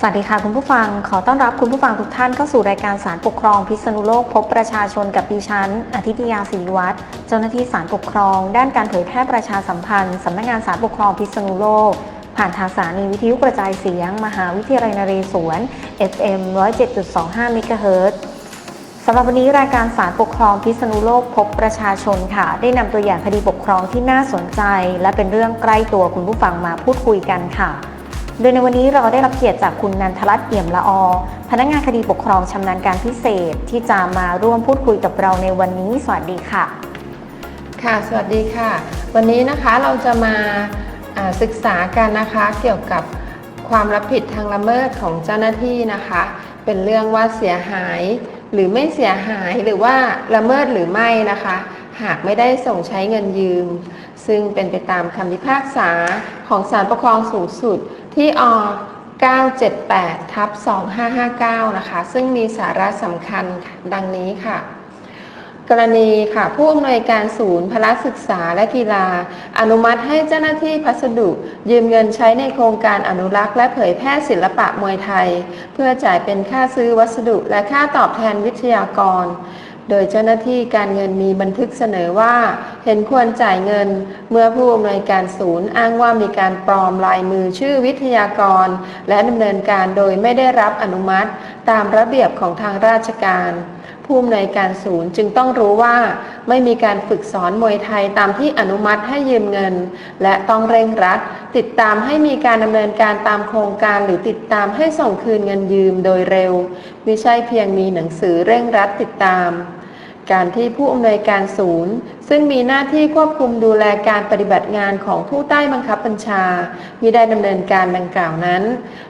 สวัสดีค่ะคุณผู้ฟัง ขอต้อนรับคุณผู้ฟังทุกท่านเข้าสู่รายการสารปกครองพิษณุโลกพบประชาชนกับดิฉันอาทิตยาศรีวัฒน์เจ้าหน้าที่สารปกครอง ด้านการเผยแพร่ประชาสัมพันธ์สำนักงานสารปกครองพิษณุโลก ผ่านทางสถานีวิทยุกระจายเสียง มหาวิทยาลัยนเรศวร FM 107.25เมกะเฮิรตซ์สำหรับวันนี้รายการสารปกครองพิษณุโลกพบประชาชนค่ะ ได้นำตัวอย่างคดีปกครองที่น่าสนใจ และเป็นเรื่องใกล้ตัวคุณผู้ฟังมาพูดคุยกันค่ะ โดยในวันนี้เราได้รับเกียรติจากคุณนันทรัตน์เอี่ยมละอพนักงานคดีปกครองชำนาญการพิเศษที่จะมาร่วมพูดคุยกับเราในวันนี้ สวัสดีค่ะ ค่ะ สวัสดีค่ะ วันนี้นะคะเราจะมาอ่าศึกษากันนะคะเกี่ยวกับความรับผิดทางละเมิดของเจ้าหน้าที่นะคะ เป็นเรื่องว่าเสียหายหรือไม่เสียหายหรือว่าละเมิดหรือไม่นะคะ หากไม่ได้ส่งใช้เงินยืม ซึ่งเป็นไปตามคำพิพากษาของศาลปกครองสูงสุด ที่อ978ทับ2559 นะคะ ซึ่งมีสาระสำคัญดังนี้ค่ะ กรณีค่ะ ผู้อำนวยการศูนย์พละศึกษาและกีฬา อนุมัติให้เจ้าหน้าที่พัสดุ ยืมเงินใช้ในโครงการอนุรักษ์และเผยแพร่ศิลปะมวยไทย เพื่อจ่ายเป็นค่าซื้อวัสดุและค่าตอบแทนวิทยากร โดยเจ้าหน้าที่การเงินมีบันทึกเสนอว่า เห็นควรจ่ายเงิน เมื่อผู้อำนวยการศูนย์อ้างว่ามีการปลอมลายมือชื่อวิทยากร และดำเนินการโดยไม่ได้รับอนุมัติ ตามระเบียบของทางราชการผู้อำนวยการศูนย์จึงต้องรู้ว่าไม่มีการฝึกสอนมวยไทยตามที่อนุมัติให้ยืมเงิน และต้องเร่งรัด ติดตามให้มีการดำเนินการตามโครงการหรือติดตามให้ส่งคืนเงินยืมโดยเร็วไม่ใช่เพียงมีหนังสือเร่งรัดติดตาม การที่ผู้อำนวยการศูนย์ ซึ่งมีหน้าที่ควบคุมดูแลการปฏิบัติงานของผู้ใต้บังคับบัญชามิได้ดำเนินการดังกล่าวนั้น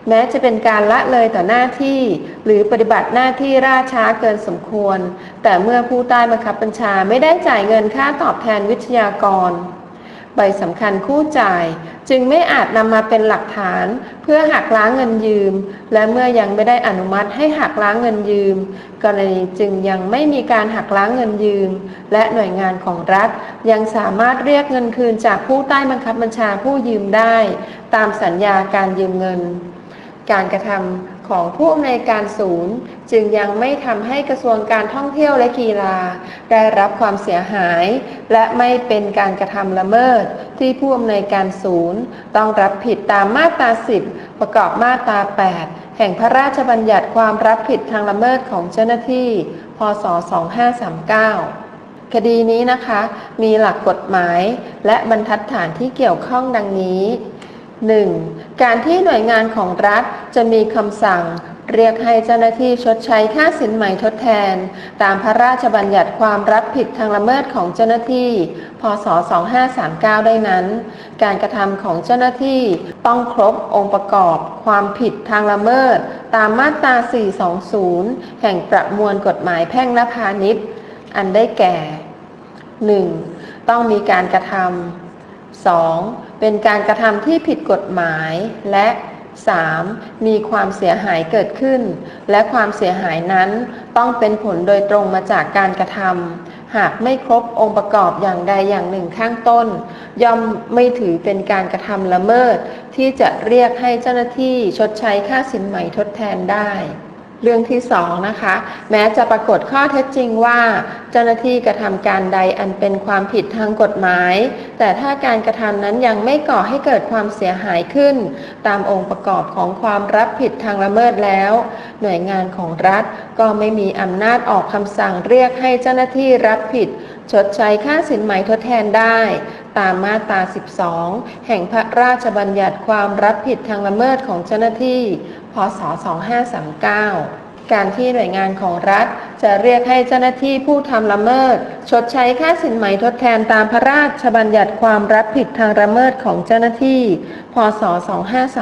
แม้จะเป็นการละเลยต่อหน้าที่ หรือปฏิบัติหน้าที่ร่าช้าเกินสมควร แต่เมื่อผู้ใต้บังคับบัญชาไม่ได้จ่ายเงินค่าตอบแทนวิทยากร ใบสำคัญคู่จ่าย จึงไม่อาจนำมาเป็นหลักฐาน เพื่อหักล้างเงินยืม และเมื่อยังไม่ได้อนุมัติให้หักล้างเงินยืม กรณีจึงยังไม่มีการหักล้างเงินยืม และหน่วยงานของรัฐ ยังสามารถเรียกเงินคืนจากผู้ใต้บังคับบัญชาผู้ยืมได้ ตามสัญญาการยืมเงิน การกระทำ ของผู้อำนวยการศูนย์ จึงยังไม่ทำให้กระทรวงการท่องเที่ยวและกีฬา ได้รับความเสียหาย และไม่เป็นการกระทำละเมิด ที่ผู้อำนวยการศูนย์ ต้องรับผิดตามมาตรา 10 ประกอบมาตรา 8 แห่งพระราชบัญญัติความรับผิดทางละเมิดของเจ้าหน้าที่ พศ 2539คดีนี้นะคะมีหลักกฎหมายและบรรทัดฐานที่เกี่ยวข้องดังนี้ 1. การที่หน่วยงานของรัฐจะมีคำสั่ง เรียกให้เจ้าหน้าที่ชดใช้ค่าสินไหม่ทดแทน ตามพระราชบัญญัติความรับผิดทางละเมิดของเจ้าหน้าที่ พศ 2539 ได้นั้น การกระทำของเจ้าหน้าที่ต้องครบองค์ประกอบความผิดทางละเมิด ตามมาตรา 420 แห่งประมวลกฎหมายแพ่งและพาณิชย์ อันได้แก่ 1. ต้องมีการกระทำ 2. เป็นการกระทำที่ผิดกฎหมายและ 3. มีความเสียหายเกิดขึ้น และความเสียหายนั้นต้องเป็นผลโดยตรงมาจากการกระทำหากไม่ครบองค์ประกอบอย่างใดอย่างหนึ่งข้างต้น ย่อมไม่ถือเป็นการกระทำละเมิด ที่จะเรียกให้เจ้าหน้าที่ชดใช้ค่าสินไหม่ทดแทนได้ เรื่องที่สองนะคะ แม้จะปรากฏข้อเท็จจริงว่า เจ้าหน้าที่กระทำการใดอันเป็นความผิดทางกฎหมาย แต่ถ้าการกระทำนั้นยังไม่ก่อให้เกิดความเสียหายขึ้น ตามองค์ประกอบของความรับผิดทางละเมิดแล้ว หน่วยงานของรัฐก็ไม่มีอำนาจออกคำสั่งเรียกให้เจ้าหน้าที่รับผิด ชดใช้ค่าสินไหมทดแทนได้ ตามมาตรา 12 แห่งพระราชบัญญัติความรับผิดทางละเมิดของเจ้าหน้าที่ พศ 2539การที่หน่วยงานของรัฐ จะเรียกให้เจ้าหน้าที่ผู้ทำละเมิด ชดใช้ค่าสินไหมทดแทนตามพระราชบัญญัติความรับผิดทางละเมิดของเจ้าหน้าที่ พศ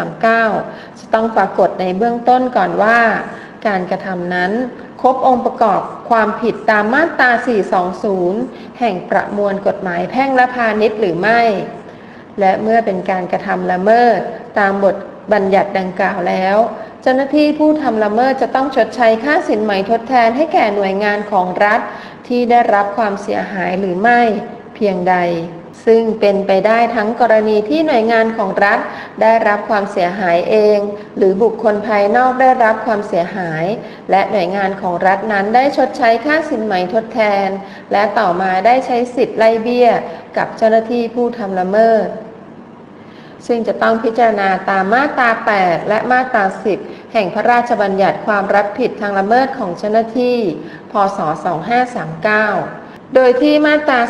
2539 จะต้องปรากฏในเบื้องต้นก่อนว่า การกระทำนั้น ครบองค์ประกอบความผิดตามมาตรา 420 แห่งประมวลกฎหมายแพ่งและพาณิชย์หรือไม่ และเมื่อเป็นการกระทำละเมิดตามบทบัญญัติดังกล่าวแล้ว เจ้าหน้าที่ผู้ทำละเมิดจะต้องชดใช้ค่าสินไหมทดแทนให้แก่หน่วยงานของรัฐที่ได้รับความเสียหายหรือไม่ เพียงใด ซึ่งเป็นไปได้ทั้งกรณีที่หน่วยงานของรัฐ ได้รับความเสียหายเอง หรือบุคคลภายนอกได้รับความเสียหาย และหน่วยงานของรัฐนั้นได้ชดใช้ค่าสินไหมทดแทน และต่อมาได้ใช้สิทธิ์ไล่เบี้ย กับเจ้าหน้าที่ผู้ทำละเมิดซึ่งจะต้องพิจารณาตามมาตรา 8 และมาตรา 10 แห่งพระราชบัญญัติความรับผิดทางละเมิดของเจ้าหน้าที่ พศ 2539 โดยที่มาตรา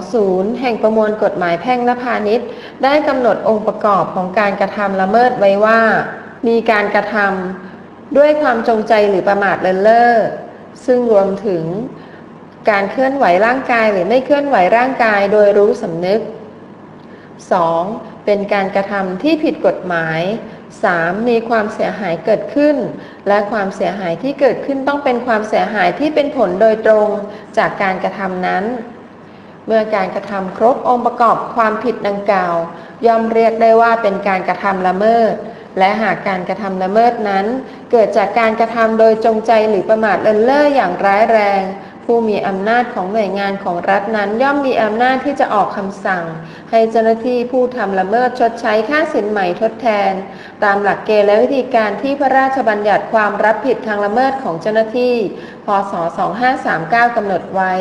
420 แห่งประมวลกฎหมายแพ่งและพาณิชย์ ได้กำหนดองค์ประกอบของการกระทำละเมิดไว้ว่า มีการกระทำด้วยความจงใจหรือประมาทเลินเล่อซึ่งรวมถึงการเคลื่อนไหวร่างกายหรือไม่เคลื่อนไหวร่างกายโดยรู้สำนึก 2. เป็นการกระทำที่ผิดกฎหมาย 3. มีความเสียหายเกิดขึ้น และความเสียหายที่เกิดขึ้นต้องเป็นความเสียหายที่เป็นผลโดยตรงจากการกระทำนั้น เมื่อการกระทำครบองค์ประกอบความผิดดังกล่าว ย่อมเรียกได้ว่าเป็นการกระทำละเมิด และหากการกระทำละเมิดนั้น เกิดจากการกระทำโดยจงใจหรือประมาทเลินเล่ออย่างร้ายแรง ผู้มีอำนาจของหน่วยงานของรัฐนั้นย่อมมีอำนาจที่จะออกคำสั่ง ให้เจ้าหน้าที่ผู้ทำละเมิดชดใช้ค่าสินไหม่ทดแทน ตามหลักเกณฑ์และวิธีการที่พระราชบัญญัติความรับผิดทางละเมิดของเจ้าหน้าที่ พศ 2539 กำหนดไว้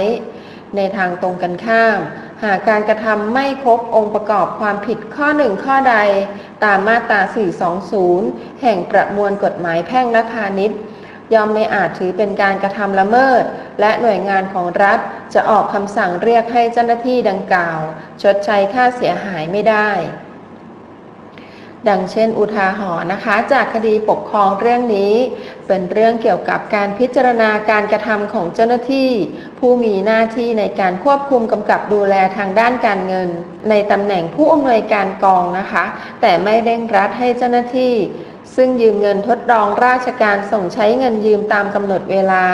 ในทางตรงกันข้ามหากการกระทำไม่ครบองค์ประกอบความผิดข้อหนึ่งข้อใด ตามมาตรา 420 แห่งประมวลกฎหมายแพ่งและพาณิชย์ ย่อมไม่อาจถือเป็นการกระทำละเมิด และหน่วยงานของรัฐจะออกคำสั่งเรียกให้เจ้าหน้าที่ดังกล่าว ชดใช้ค่าเสียหายไม่ได้ ดังเช่นอุทาหรณ์นะคะ จากคดีปกครองเรื่องนี้ เป็นเรื่องเกี่ยวกับการพิจารณาการกระทำของเจ้าหน้าที่ ผู้มีหน้าที่ในการควบคุมกำกับดูแลทางด้านการเงิน ในตำแหน่งผู้อำนวยการกองนะคะ แต่ไม่เร่งรัดให้เจ้าหน้าที่ ซึ่งยืมเงินทดลองราชการส่งใช้เงินยืมตามกำหนดเวลา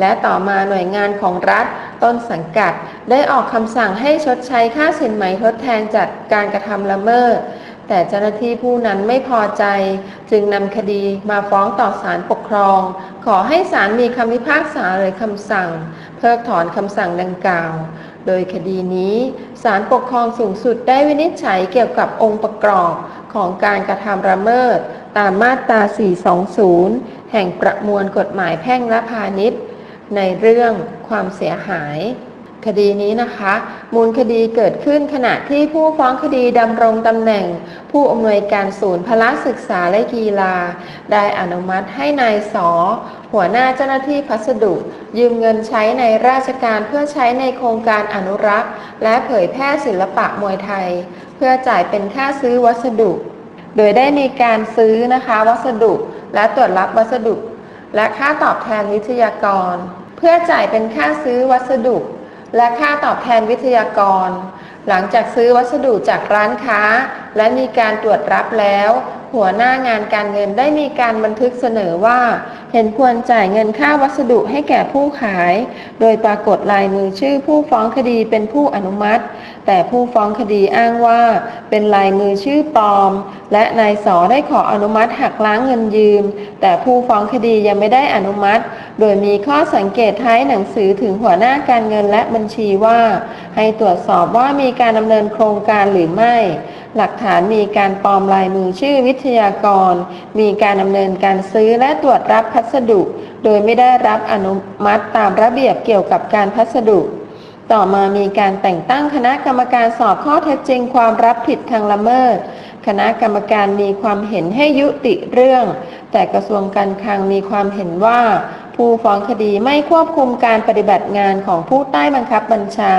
และต่อมาหน่วยงานของรัฐ ต้นสังกัด ได้ออกคำสั่งให้ชดใช้ค่าสินไหมทดแทนจากการกระทำละเมิด แต่เจ้าหน้าที่ผู้นั้นไม่พอใจ จึงนำคดีมาฟ้องต่อศาลปกครอง ขอให้ศาลมีคำพิพากษาหรือคำสั่ง เพิกถอนคำสั่งดังกล่าว โดยคดีนี้ศาลปกครองสูงสุดได้วินิจฉัยเกี่ยวกับองค์ประกอบของการกระทำละเมิด ตามมาตรา 420 แห่งประมวลกฎหมายแพ่งและพาณิชย์ ในเรื่องความเสียหาย คดีนี้นะคะ มูลคดีเกิดขึ้นขณะที่ผู้ฟ้องคดีดำรงตำแหน่ง ผู้อำนวยการศูนย์พละศึกษาและกีฬา ได้อนุมัติให้นายสอหัวหน้าเจ้าหน้าที่พัสดุ ยืมเงินใช้ในราชการเพื่อใช้ในโครงการอนุรักษ์ และเผยแพร่ศิลปะมวยไทย เพื่อจ่ายเป็นค่าซื้อวัสดุ โดยได้มีการซื้อนะคะวัสดุและตรวจรับวัสดุ และค่าตอบแทนวิทยากร เพื่อจ่ายเป็นค่าซื้อวัสดุ และค่าตอบแทนวิทยากร หลังจากซื้อวัสดุจากร้านค้า และมีการตรวจรับแล้ว หัวหน้างานการเงินได้มีการบันทึกเสนอว่า เห็นควรจ่ายเงินค่าวัสดุให้แก่ผู้ขาย โดยปรากฏลายมือชื่อผู้ฟ้องคดีเป็นผู้อนุมัติ แต่ผู้ฟ้องคดีอ้างว่า เป็นลายมือชื่อปลอม และนายสอได้ขออนุมัติหักล้างเงินยืม แต่ผู้ฟ้องคดียังไม่ได้อนุมัติ โดยมีข้อสังเกตท้ายหนังสือถึงหัวหน้าการเงินและบัญชีว่า ให้ตรวจสอบว่ามีการดำเนินโครงการหรือไม่ หลักฐานมีการปลอมลายมือชื่อวิทยากร มีการดำเนินการซื้อและตรวจรับพัสดุ โดยไม่ได้รับอนุมัติตามระเบียบเกี่ยวกับการพัสดุต่อมามีการแต่งตั้งคณะกรรมการสอบข้อเท็จจริงความรับผิดทางละเมิด คณะกรรมการมีความเห็นให้ยุติเรื่อง แต่กระทรวงการคลังมีความเห็นว่าผู้ฟ้องคดีไม่ควบคุมการปฏิบัติงานของผู้ใต้บังคับบัญชา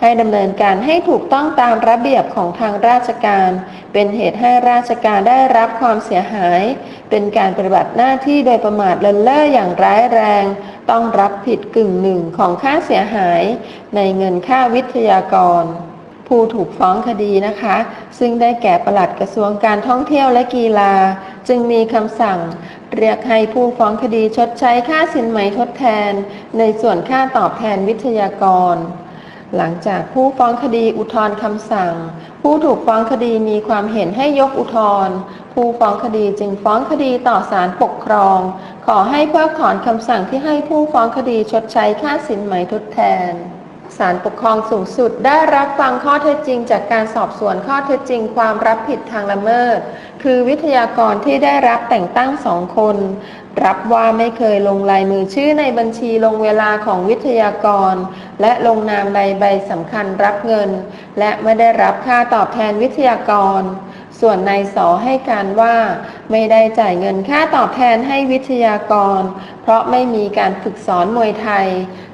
ให้ดำเนินการให้ถูกต้องตามระเบียบของทางราชการ เป็นเหตุให้ราชการได้รับความเสียหาย เป็นการปฏิบัติหน้าที่โดยประมาทเลินเล่ออย่างร้ายแรง ต้องรับผิดกึ่งหนึ่งของค่าเสียหาย ในเงินค่าวิทยากร ผู้ถูกฟ้องคดีนะคะ ซึ่งได้แก่ปลัดกระทรวงการท่องเที่ยวและกีฬา จึงมีคำสั่ง เรียกให้ผู้ฟ้องคดีชดใช้ค่าสินไหมทดแทน ในส่วนค่าตอบแทนวิทยากร หลังจากผู้ฟ้องคดีอุทธรณ์คำสั่ง ผู้ถูกฟ้องคดีมีความเห็นให้ยกอุทธรณ์ผู้ฟ้องคดีจึงฟ้องคดีต่อศาลปกครอง ขอให้เพิกถอนคำสั่งที่ให้ผู้ฟ้องคดีชดใช้ค่าสินไหมทดแทน ศาลปกครองสูงสุดได้รับฟังข้อเท็จจริง จากการสอบสวนข้อเท็จจริง ความรับผิดทางละเมิด คือวิทยากรที่ได้รับแต่งตั้งสองคน รับว่าไม่เคยลงลายมือชื่อในบัญชีลงเวลาของวิทยากร และลงนามในใบสำคัญรับเงิน และไม่ได้รับค่าตอบแทนวิทยากร ส่วนนายสอให้การว่า ไม่ได้จ่ายเงินค่าตอบแทนให้วิทยากร เพราะไม่มีการฝึกสอนมวยไทย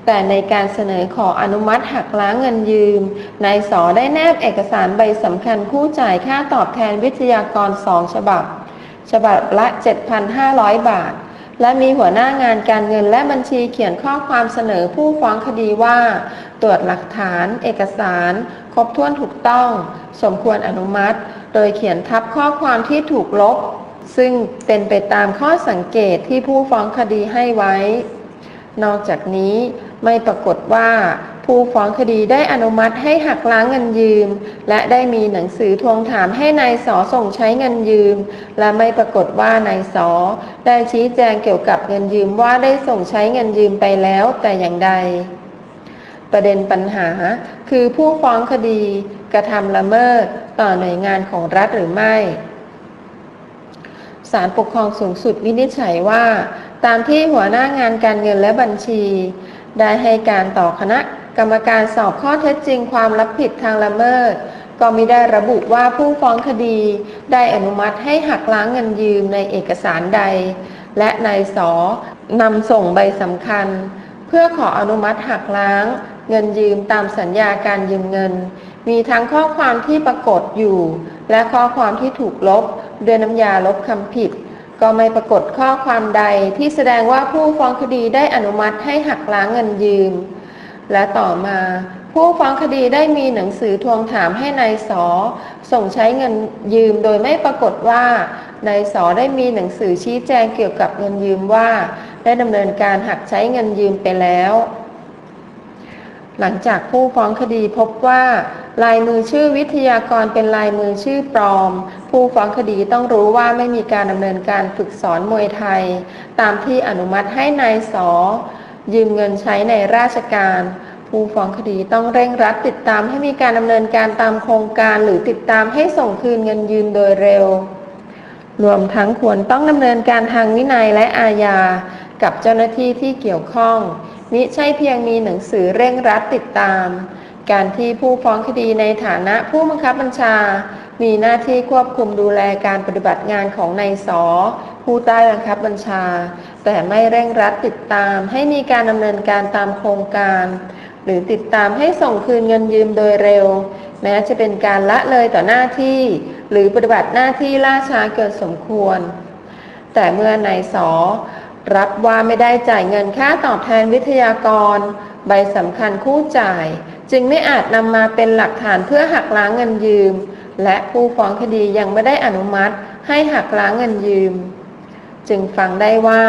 แต่ในการเสนอขออนุมัติหักล้างเงินยืมนายสอได้แนบเอกสารใบสำคัญคู่จ่ายค่าตอบแทนวิทยากรสองฉบับ ฉบับละ 7,500 บาท และมีหัวหน้างานการเงินและบัญชีเขียนข้อความเสนอผู้ฟ้องคดีว่า ตรวจหลักฐาน เอกสาร ครบถ้วนถูกต้อง สมควรอนุมัติ โดยเขียนทับข้อความที่ถูกลบ ซึ่งเป็นไปตามข้อสังเกตที่ผู้ฟ้องคดีให้ไว้ นอกจากนี้ไม่ปรากฏว่า ผู้ฟ้องคดีได้อนุมัติให้หักล้างเงินยืม และได้มีหนังสือทวงถามให้นายสอส่งใช้เงินยืม และไม่ปรากฏว่านายสอได้ชี้แจงเกี่ยวกับเงินยืมว่าได้ส่งใช้เงินยืมไปแล้วแต่อย่างใด ประเด็นปัญหาคือผู้ฟ้องคดีกระทำละเมิดต่อหน่วยงานของรัฐหรือไม่ศาลปกครองสูงสุดวินิจฉัยว่า ตามที่หัวหน้างานการเงินและบัญชี ได้ให้การต่อคณะ กรรมการสอบข้อเท็จจริงความรับผิดทางละเมิด ก็มิได้ระบุว่าผู้ฟ้องคดี ได้อนุมัติให้หักล้างเงินยืมในเอกสารใด และนายสอนำส่งใบสำคัญ เพื่อขออนุมัติหักล้าง เงินยืมตามสัญญาการยืมเงิน มีทั้งข้อความที่ปรากฏอยู่ และข้อความที่ถูกลบด้วยน้ำยาลบคำผิดก็ไม่ปรากฏข้อความใดที่แสดงว่าผู้ฟ้องคดีได้อนุมัติให้หักล้างเงินยืม และต่อมาผู้ฟ้องคดีได้มีหนังสือทวงถามให้นายสอส่งใช้เงินยืมโดยไม่ปรากฏว่านายสอได้มีหนังสือชี้แจงเกี่ยวกับเงินยืมว่า ได้ดำเนินการหักใช้เงินยืมไปแล้ว หลังจากผู้ฟ้องคดีพบว่า ลายมือชื่อวิทยากรเป็นลายมือชื่อปลอม ผู้ฟ้องคดีต้องรู้ว่าไม่มีการดำเนินการฝึกสอนมวยไทย ตามที่อนุมัติให้นายสอ ยืมเงินใช้ในราชการ ผู้ฟ้องคดีต้องเร่งรัดติดตามให้มีการดำเนินการตามโครงการหรือติดตามให้ส่งคืนเงินยืมโดยเร็ว รวมทั้งควรต้องดำเนินการทางวินัยและอาญา กับเจ้าหน้าที่ที่เกี่ยวข้องมิใช่เพียงมีหนังสือเร่งรัดติดตาม การที่ผู้ฟ้องคดีในฐานะผู้บังคับบัญชา มีหน้าที่ควบคุมดูแลการปฏิบัติงานของนายสผู้ใต้บังคับบัญชา แต่ไม่เร่งรัดติดตามให้มีการดำเนินการตามโครงการ หรือติดตามให้ส่งคืนเงินยืมโดยเร็ว แม้จะเป็นการละเลยต่อหน้าที่ หรือปฏิบัติหน้าที่ล่าช้าเกินสมควร แต่เมื่อนายสอรับว่าไม่ได้จ่ายเงินค่าตอบแทนวิทยากร ใบสำคัญคู่จ่าย จึงไม่อาจนำมาเป็นหลักฐานเพื่อหักล้างเงินยืม และผู้ฟ้องคดียังไม่ได้อนุมัติให้หักล้างเงินยืม จึงฟังได้ว่า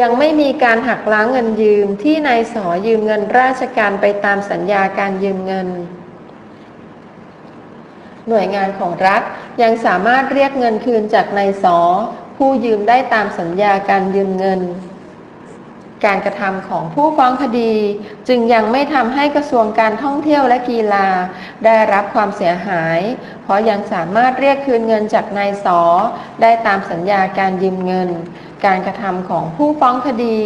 ยังไม่มีการหักล้างเงินยืมที่นายสอยืมเงินราชการไปตามสัญญาการยืมเงิน หน่วยงานของรัฐยังสามารถเรียกเงินคืนจากนายสอผู้ยืมได้ตามสัญญาการยืมเงิน การกระทำของผู้ฟ้องคดี จึงยังไม่ทำให้กระทรวงการท่องเที่ยวและกีฬา ได้รับความเสียหาย เพราะยังสามารถเรียกคืนเงินจากนายสอได้ตามสัญญาการยืมเงิน การกระทำของผู้ฟ้องคดี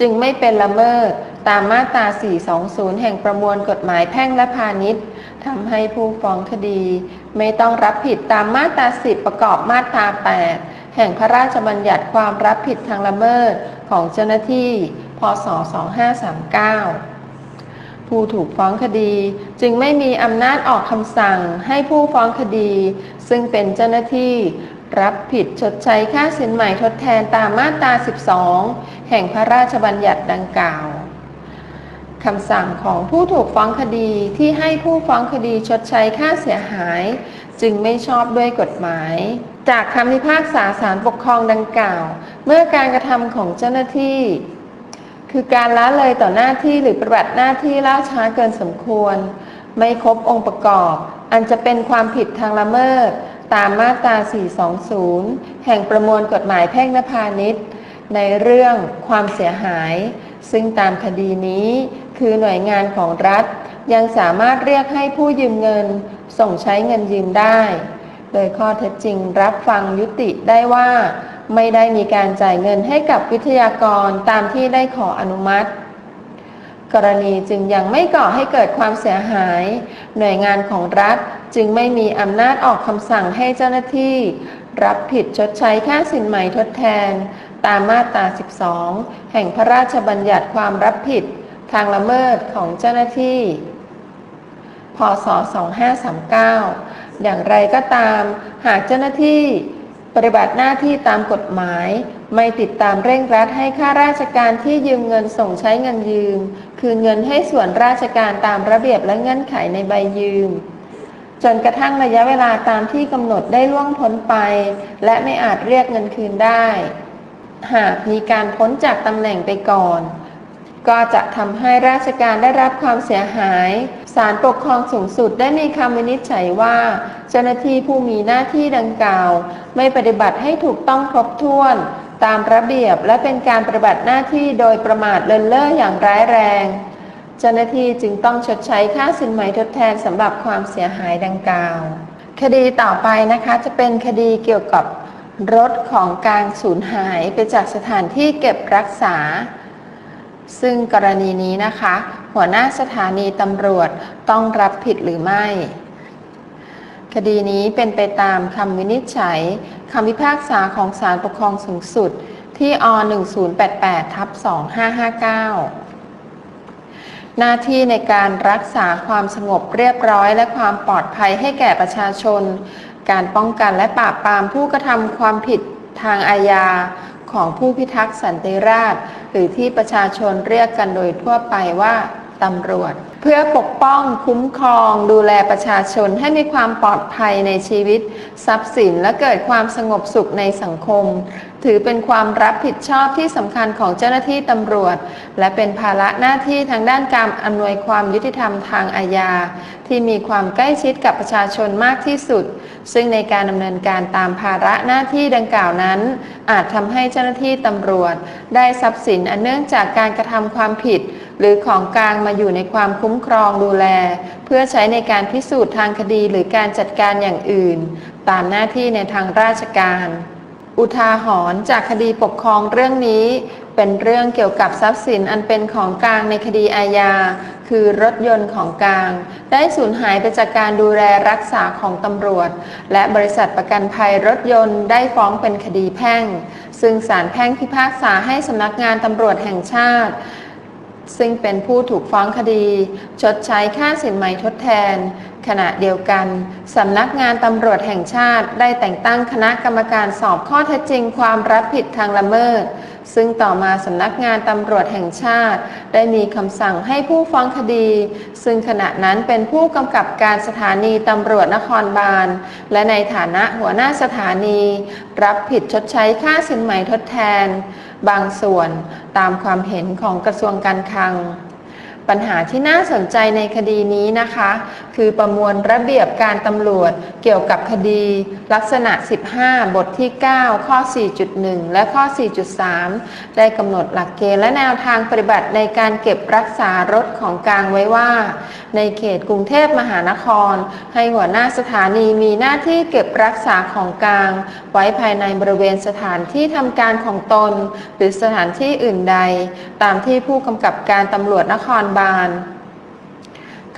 จึงไม่เป็นละเมิดตามมาตรา 420 แห่งประมวลกฎหมายแพ่งและพาณิชย์ทำให้ผู้ฟ้องคดี ไม่ต้องรับผิดตามมาตรา 10 ประกอบมาตรา 8 แห่งพระราชบัญญัติความรับผิดทางละเมิดของเจ้าหน้าที่ พศ 2539 ผู้ถูกฟ้องคดีจึงไม่มีอำนาจออกคำสั่งให้ผู้ฟ้องคดี ซึ่งเป็นเจ้าหน้าที่รับผิดชดใช้ค่าสินใหม่ทดแทนตามมาตรา 12 แห่งพระราชบัญญัติดังกล่าวคำสั่งของผู้ถูกฟ้องคดีที่ให้ผู้ฟ้องคดีชดใช้ค่าเสียหาย จึงไม่ชอบด้วยกฎหมาย จากคำพิพากษาศาลปกครองดังกล่าว เมื่อการกระทำของเจ้าหน้าที่ คือการละเลยต่อหน้าที่หรือปฏิบัติหน้าที่ล่าช้าเกินสมควร ไม่ครบองค์ประกอบ อันจะเป็นความผิดทางละเมิด ตามมาตรา 420 แห่งประมวลกฎหมายแพ่งและพาณิชย์ ในเรื่องความเสียหาย ซึ่งตามคดีนี้คือหน่วยงานของรัฐ ยังสามารถเรียกให้ผู้ยืมเงิน ส่งใช้เงินยืมได้ โดยข้อเท็จจริงรับฟังยุติได้ว่า ไม่ได้มีการจ่ายเงินให้กับวิทยากรตามที่ได้ขออนุมัติ กรณีจึงยังไม่ก่อให้เกิดความเสียหาย หน่วยงานของรัฐจึงไม่มีอำนาจออกคำสั่งให้เจ้าหน้าที่ รับผิดชดใช้ค่าสินไหมทดแทน ตามมาตรา 12 แห่งพระราชบัญญัติความรับผิดทางละเมิดของเจ้าหน้าที่ พศ 2539 อย่างไรก็ตาม หากเจ้าหน้าที่ปฏิบัติหน้าที่ตามกฎหมาย ไม่ติดตามเร่งรัดให้ข้าราชการที่ยืมเงินส่งใช้เงินยืม คืนเงินให้ส่วนราชการตามระเบียบและเงื่อนไขในใบยืม จนกระทั่งระยะเวลาตามที่กำหนดได้ล่วงพ้นไป และไม่อาจเรียกเงินคืนได้ หากมีการพ้นจากตำแหน่งไปก่อน ก็จะทำให้ราชการได้รับความเสียหาย ศาลปกครองสูงสุดได้มีคำวินิจฉัยว่า เจ้าหน้าที่ผู้มีหน้าที่ดังกล่าว ไม่ปฏิบัติให้ถูกต้องครบถ้วน ตามระเบียบและเป็นการปฏิบัติหน้าที่โดยประมาทเลินเล่ออย่างร้ายแรง เจ้าหน้าที่จึงต้องชดใช้ค่าสินไหมทดแทนสำหรับความเสียหายดังกล่าว คดีต่อไปนะคะจะเป็นคดีเกี่ยวกับรถของกลางสูญหายไปจากสถานที่เก็บรักษา ซึ่งกรณีนี้นะคะ หัวหน้าสถานีตำรวจต้องรับผิดหรือไม่ คดีนี้เป็นไปตามคำวินิจฉัยคำพิพากษาของศาลปกครองสูงสุดที่อ1088ทับ2559 หน้าที่ในการรักษาความสงบเรียบร้อยและความปลอดภัยให้แก่ประชาชน การป้องกันและปราบปรามผู้กระทำความผิดทางอาญา ของผู้พิทักษ์สันติราษฎร์หรือที่ประชาชนเรียกกันโดยทั่วไปว่าตำรวจ เพื่อปกป้องคุ้มครอง ดูแลประชาชนให้มีความปลอดภัยในชีวิต ทรัพย์สินและเกิดความสงบสุขในสังคม ถือเป็นความรับผิดชอบที่สำคัญของเจ้าหน้าที่ตำรวจ และเป็นภาระหน้าที่ทางด้านการอำนวยความยุติธรรมทางอาญา ที่มีความใกล้ชิดกับประชาชนมากที่สุด ซึ่งในการดำเนินการตามภาระหน้าที่ดังกล่าวนั้น อาจทำให้เจ้าหน้าที่ตำรวจ ได้ทรัพย์สินอันเนื่องจากการกระทำความผิด หรือของกลางมาอยู่ในความคุ้มครองดูแล เพื่อใช้ในการพิสูจน์ทางคดีหรือการจัดการอย่างอื่น ตามหน้าที่ในทางราชการ อุทาหรณ์จากคดีปกครองเรื่องนี้ เป็นเรื่องเกี่ยวกับทรัพย์สินอันเป็นของกลางในคดีอาญา คือรถยนต์ของกลาง ได้สูญหายไปจากการดูแลรักษาของตำรวจ และบริษัทประกันภัยรถยนต์ได้ฟ้องเป็นคดีแพ่ง ซึ่งศาลแพ่งพิพากษาให้สำนักงานตำรวจแห่งชาติซึ่งเป็นผู้ถูกฟ้องคดี ชดใช้ค่าสินไหมทดแทน ขณะเดียวกัน สำนักงานตำรวจแห่งชาติได้แต่งตั้งคณะกรรมการสอบข้อเท็จจริงความรับผิดทางละเมิด ซึ่งต่อมาสำนักงานตำรวจแห่งชาติ ได้มีคำสั่งให้ผู้ฟ้องคดี ซึ่งขณะนั้นเป็นผู้กำกับการสถานีตำรวจนครบาล และในฐานะหัวหน้าสถานี รับผิดชดใช้ค่าสินไหมทดแทน บางส่วนตามความเห็นของกระทรวงการคลัง ปัญหาที่น่าสนใจในคดีนี้นะคะ คือประมวลระเบียบการตำรวจเกี่ยวกับคดี ลักษณะ 15 บทที่ 9 ข้อ 4.1 และข้อ 4.3 ได้กำหนดหลักเกณฑ์และแนวทางปฏิบัติในการเก็บรักษารถของกลางไว้ว่า ในเขตกรุงเทพมหานคร ให้หัวหน้าสถานีมีหน้าที่เก็บรักษาของกลาง ไว้ภายในบริเวณสถานที่ทำการของตน หรือสถานที่อื่นใด ตามที่ผู้กำกับการตำรวจนครบาล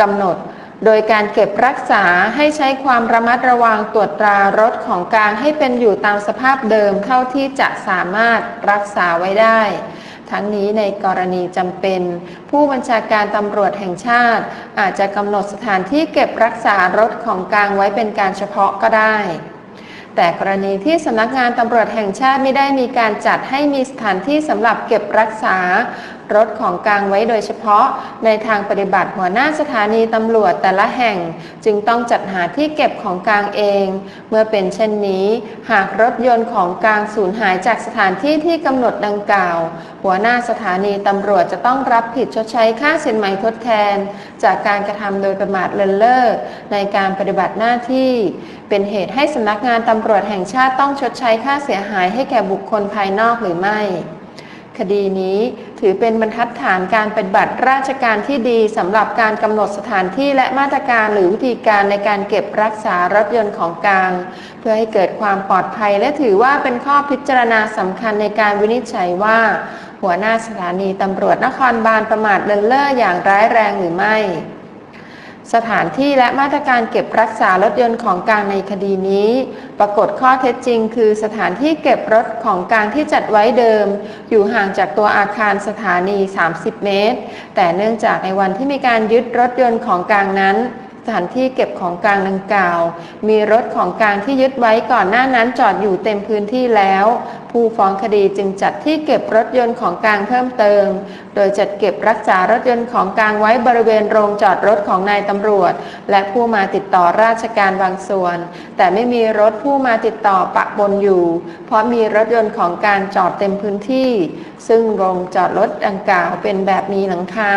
กำหนดโดยการเก็บรักษาให้ใช้ความระมัดระวังตรวจตรารถของกลางให้เป็นอยู่ตามสภาพเดิมเท่าที่จะสามารถรักษาไว้ได้ ทั้งนี้ในกรณีจำเป็น ผู้บัญชาการตำรวจแห่งชาติ อาจจะกำหนดสถานที่เก็บรักษารถของกลางไว้เป็นการเฉพาะก็ได้ แต่กรณีที่สำนักงานตำรวจแห่งชาติไม่ได้มีการจัดให้มีสถานที่สำหรับเก็บรักษา รถของกลางไว้โดยเฉพาะ ในทางปฏิบัติหัวหน้าสถานีตำรวจแต่ละแห่ง จึงต้องจัดหาที่เก็บของกลางเอง เมื่อเป็นเช่นนี้ หากรถยนต์ของกลางสูญหายจากสถานที่ที่กำหนดดังกล่าว หัวหน้าสถานีตำรวจจะต้องรับผิดชดใช้ค่าสินไหมทดแทน จากการกระทำโดยประมาทเลินเล่อในการปฏิบัติหน้าที่ เป็นเหตุให้สำนักงานตำรวจแห่งชาติต้องชดใช้ค่าเสียหายให้แก่บุคคลภายนอกหรือไม่ คดีนี้ ถือเป็นบรรทัดฐานการปฏิบัติราชการที่ดีสำหรับการกำหนดสถานที่และมาตรการหรือวิธีการในการเก็บรักษารถยนต์ของกลาง เพื่อให้เกิดความปลอดภัย และถือว่าเป็นข้อพิจารณาสำคัญในการวินิจฉัยว่า หัวหน้าสถานีตำรวจนครบาลประมาทเลินเล่ออย่างร้ายแรงหรือไม่ สถานที่และมาตรการเก็บรักษารถยนต์ของกลางในคดีนี้ ปรากฏข้อเท็จจริง คือสถานที่เก็บรถของกลางที่จัดไว้เดิม อยู่ห่างจากตัวอาคารสถานี 30 เมตร แต่เนื่องจากในวันที่มีการยึดรถยนต์ของกลางนั้นสถานที่เก็บของกลางดังกล่าว มีรถของกลางที่ยึดไว้ก่อนหน้านั้นจอดอยู่เต็มพื้นที่แล้ว ผู้ฟ้องคดีจึงจัดที่เก็บรถยนต์ของกลางเพิ่มเติม โดยจัดเก็บรักษารถยนต์ของกลางไว้บริเวณโรงจอดรถของนายตำรวจ และผู้มาติดต่อราชการบางส่วน แต่ไม่มีรถผู้มาติดต่อปะปนอยู่ เพราะมีรถยนต์ของกลางจอดเต็มพื้นที่ ซึ่งโรงจอดรถดังกล่าวเป็นแบบมีหลังคา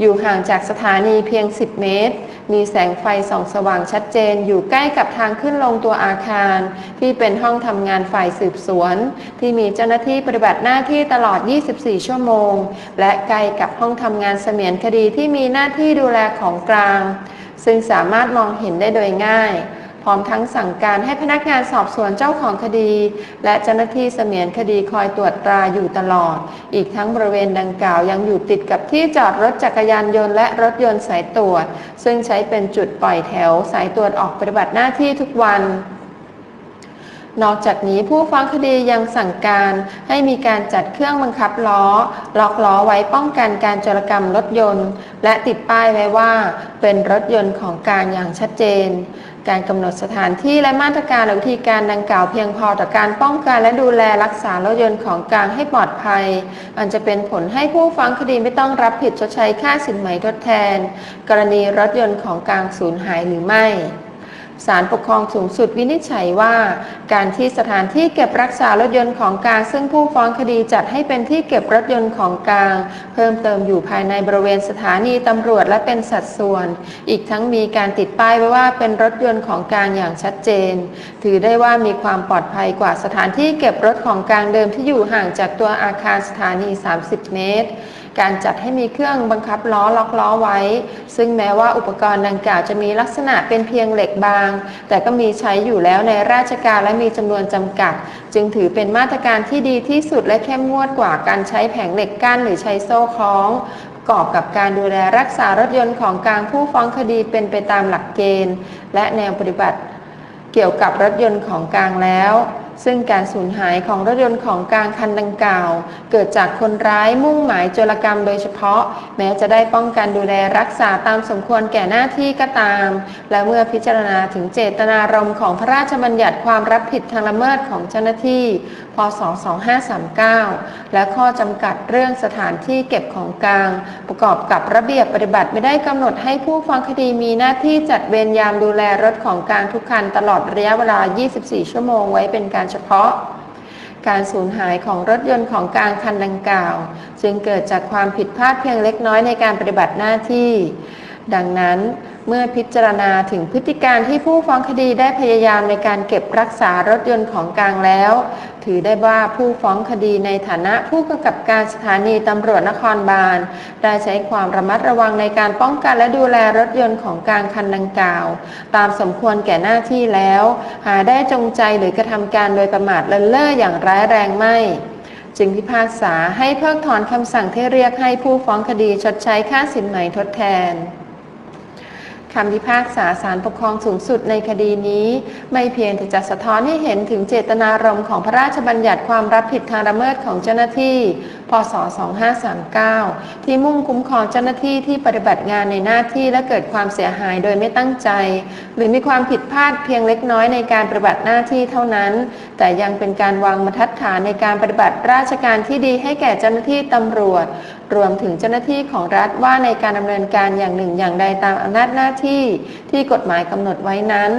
อยู่ห่างจากสถานีเพียง 10 เมตร มีแสงไฟส่องสว่างชัดเจนอยู่ใกล้กับทางขึ้นลงตัวอาคาร ที่เป็นห้องทำงานฝ่ายสืบสวนที่มีเจ้าหน้าที่ปฏิบัติหน้าที่ตลอด 24 ชั่วโมง และใกล้กับห้องทำงานเสมียนคดีที่มีหน้าที่ดูแลของกลาง ซึ่งสามารถมองเห็นได้โดยง่าย พร้อมทั้งสั่งการให้พนักงานสอบสวนเจ้าของคดี และเจ้าหน้าที่เสมียนคดีคอยตรวจตราอยู่ตลอด อีกทั้งบริเวณดังกล่าวยังอยู่ติดกับที่จอดรถจักรยานยนต์และรถยนต์สายตรวจ ซึ่งใช้เป็นจุดปล่อยแถวสายตรวจออกปฏิบัติหน้าที่ทุกวัน นอกจากนี้ผู้ฟ้องคดียังสั่งการให้มีการจัดเครื่องบังคับล้อ ล็อกล้อไว้ป้องกันการจรกรรมรถยนต์ และติดป้ายไว้ว่าเป็นรถยนต์ของกลารอย่างชัดเจน การกำหนดสถานที่และมาตรการและวิธีการดังกล่าวเพียงพอต่อการป้องกันและดูแลรักษารถยนต์ของกลางให้ปลอดภัย อันจะเป็นผลให้ผู้ฟ้องคดีไม่ต้องรับผิดชดใช้ค่าสินไหมทดแทน กรณีรถยนต์ของกลางสูญหายหรือไม่ ศาลปกครองสูงสุดวินิจฉัยว่า การที่สถานที่เก็บรักษารถยนต์ของกลาง ซึ่งผู้ฟ้องคดีจัดให้เป็นที่เก็บรถยนต์ของกลาง เพิ่มเติมอยู่ภายในบริเวณสถานีตำรวจและเป็นสัดส่วน อีกทั้งมีการติดป้ายไว้ว่าเป็นรถยนต์ของกลางอย่างชัดเจน ถือได้ว่ามีความปลอดภัยกว่าสถานที่เก็บรถของกลางเดิมที่อยู่ห่างจากตัวอาคารสถานี 30 เมตร การจัดให้มีเครื่องบังคับล้อล็อกล้อไว้ ซึ่งแม้ว่าอุปกรณ์ดังกล่าวจะมีลักษณะเป็นเพียงเหล็กบาง แต่ก็มีใช้อยู่แล้วในราชการและมีจำนวนจำกัด จึงถือเป็นมาตรการที่ดีที่สุดและเข้มงวดกว่าการใช้แผงเหล็กกั้นหรือใช้โซ่คล้องประกอบกับการดูแลรักษารถยนต์ของกลางผู้ฟ้องคดีเป็นไปตามหลักเกณฑ์ และแนวปฏิบัติเกี่ยวกับรถยนต์ของกลางแล้วซึ่งการสูญหายของรถยนต์ของกลางคันดังกล่าว เกิดจากคนร้ายมุ่งหมายโจรกรรมโดยเฉพาะ แม้จะได้ป้องกันดูแลรักษาตามสมควรแก่หน้าที่ก็ตาม และเมื่อพิจารณาถึงเจตนารมณ์ของพระราชบัญญัติความรับผิดทางละเมิดของเจ้าหน้าที่พศ 2539 และข้อจำกัดเรื่องสถานที่เก็บของกลาง ประกอบกับระเบียบปฏิบัติไม่ได้กำหนดให้ผู้ฟ้องคดีมีหน้าที่จัดเวรยามดูแลรถของกลางทุกคันตลอดระยะเวลา 24 ชั่วโมงไว้เป็นการเฉพาะการสูญหายของรถยนต์ของกลางคันดังกล่าว จึงเกิดจากความผิดพลาดเพียงเล็กน้อยในการปฏิบัติหน้าที่ ดังนั้น เมื่อพิจารณาถึงพฤติการที่ผู้ฟ้องคดีได้พยายามในการเก็บรักษารถยนต์ของกลางแล้ว ถือได้ว่าผู้ฟ้องคดีในฐานะผู้กำกับการสถานีตำรวจนครบาล ได้ใช้ความระมัดระวังในการป้องกันและดูแลรถยนต์ของกลางคันดังกล่าว ตามสมควรแก่หน้าที่แล้ว หาได้จงใจหรือกระทำการโดยประมาทเลินเล่ออย่างร้ายแรงไม่จึงพิพากษาให้เพิกถอนคำสั่งที่เรียกให้ผู้ฟ้องคดีชดใช้ค่าสินไหมทดแทน คำพิพากษาศาลปกครองสูงสุดในคดีนี้ ไม่เพียงแต่จะสะท้อนให้เห็นถึงเจตนารมณ์ของพระราชบัญญัติความรับผิดทางละเมิดของเจ้าหน้าที่ พศ 2539 ที่มุ่งคุ้มครองเจ้าหน้าที่ที่ปฏิบัติงานในหน้าที่และเกิดความเสียหายโดยไม่ตั้งใจ หรือมีความผิดพลาดเพียงเล็กน้อยในการปฏิบัติหน้าที่เท่านั้น แต่ยังเป็นการวางบรรทัดฐานในการปฏิบัติราชการที่ดีให้แก่เจ้าหน้าที่ตำรวจ รวมถึงเจ้าหน้าที่ของรัฐว่าในการดำเนินการอย่างหนึ่งอย่างใดตามอำนาจหน้าที่ที่กฎหมายกำหนดไว้นั้น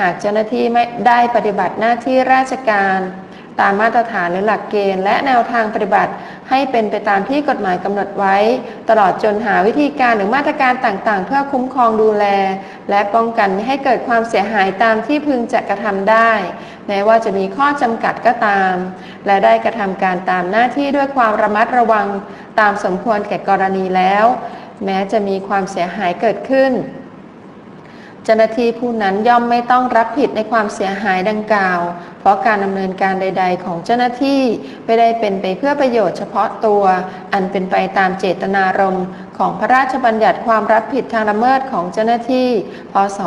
หากเจ้าหน้าที่ไม่ได้ปฏิบัติหน้าที่ราชการ ตามมาตรฐานหรือหลักเกณฑ์ และแนวทางปฏิบัติ ให้เป็นไปตามที่กฎหมายกำหนดไว้ ตลอดจนหาวิธีการหรือมาตรการต่างๆ เพื่อคุ้มครองดูแล และป้องกันไม่ให้เกิดความเสียหายตามที่พึงจะกระทำได้แม้ว่าจะมีข้อจำกัดก็ตาม และได้กระทำการตามหน้าที่ด้วยความระมัดระวังตามสมควรแก่กรณีแล้ว แม้จะมีความเสียหายเกิดขึ้นเจ้าหน้าที่ผู้นั้นย่อมไม่ต้องรับผิดในความเสียหายดังกล่าว ราะการดำเนินการใด ๆ ของเจ้าหน้าที่ไม่ได้เป็นไปเพื่อประโยชน์เฉพาะตัว อันเป็นไปตามเจตนารมณ์ของพระราชบัญญัติความรับผิดทางละเมิดของเจ้าหน้าที่ พศ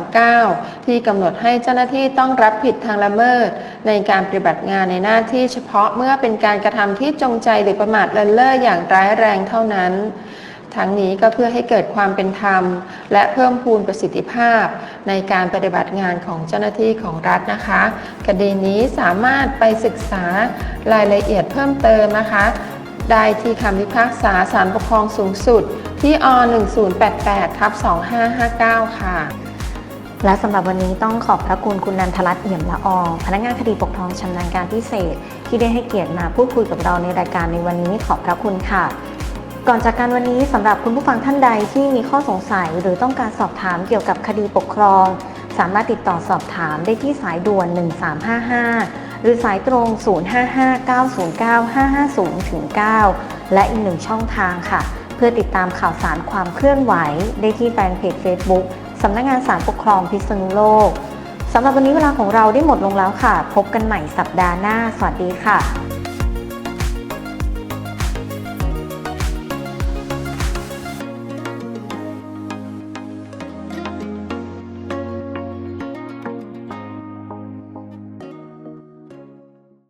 2539 ที่กำหนดให้เจ้าหน้าที่ต้องรับผิดทางละเมิด ในการปฏิบัติงานในหน้าที่เฉพาะเมื่อเป็นการกระทำที่จงใจหรือประมาทเลินเล่ออย่างร้ายแรงเท่านั้น ทั้งนี้ก็เพื่อให้เกิดความเป็นธรรม และเพิ่มพูนประสิทธิภาพ ในการปฏิบัติงานของเจ้าหน้าที่ของรัฐนะคะ คดีนี้สามารถไปศึกษารายละเอียดเพิ่มเติมนะคะ ได้ที่คำพิพากษาศาลปกครองสูงสุด ที่อ1088ทับ2559 ค่ะ และสำหรับวันนี้ต้องขอบพระคุณคุณนันทรัตน์เอี่ยมละอองพนักงานคดีปกครองชำนาญการพิเศษ ที่ได้ให้เกียรติมาพูดคุยกับเราในรายการในวันนี้ขอบพระคุณค่ะ ก่อนจากการวันนี้สำหรับคุณผู้ฟังท่านใดที่มีข้อสงสัยหรือต้องการสอบถามเกี่ยวกับคดีปกครอง สามารถติดต่อสอบถามได้ที่สายด่วน 1355 หรือสายตรง 055909550-9 และอีกหนึ่งช่องทางค่ะ เพื่อติดตามข่าวสารความเคลื่อนไหว ได้ที่แฟนเพจ Facebook สำนักงานสารปกครองพิษณุโลกสำหรับวันนี้เวลาของเราได้หมดลงแล้วค่ะ พบกันใหม่สัปดาห์หน้า สวัสดีค่ะ